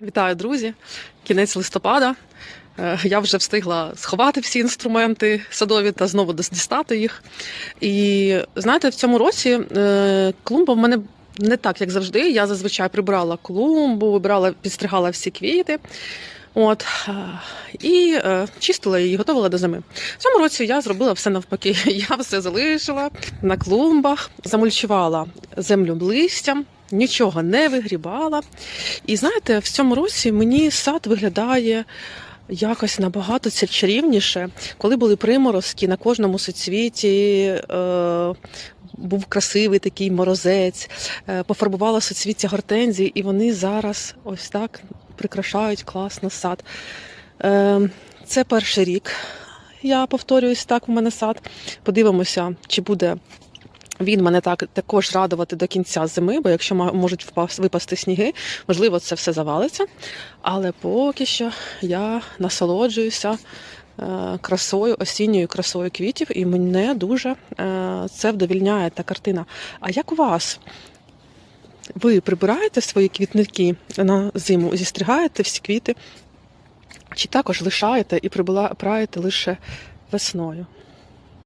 Вітаю, друзі! Кінець листопада. Е, Я вже встигла сховати всі інструменти садові та знову дістати їх. І знаєте, в цьому році е, клумба в мене не так, як завжди. Я зазвичай прибрала клумбу, вибирала, підстригала всі квіти. От е, і е, чистила її, готувала до зими. В цьому році я зробила все навпаки. Я все залишила на клумбах, замульчувала землю листям, нічого не вигрібала. І знаєте, в цьому році мені сад виглядає якось набагато це чарівніше, коли були приморозки на кожному соцвіті. Е, був красивий такий морозець, е, пофарбувала соцвіття гортензії, і вони зараз ось так прикрашають класно сад. Е, це перший рік. Я повторююсь так, у мене сад. Подивимося, чи буде він мене так також радувати до кінця зими, бо якщо можуть впас- випасти сніги, можливо, це все завалиться. Але поки що я насолоджуюся е, красою, осінньою красою квітів, і мене дуже е, це вдовільняє та картина. А як у вас? Ви прибираєте свої квітники на зиму, зістригаєте всі квіти, чи також лишаєте і прибираєте лише весною?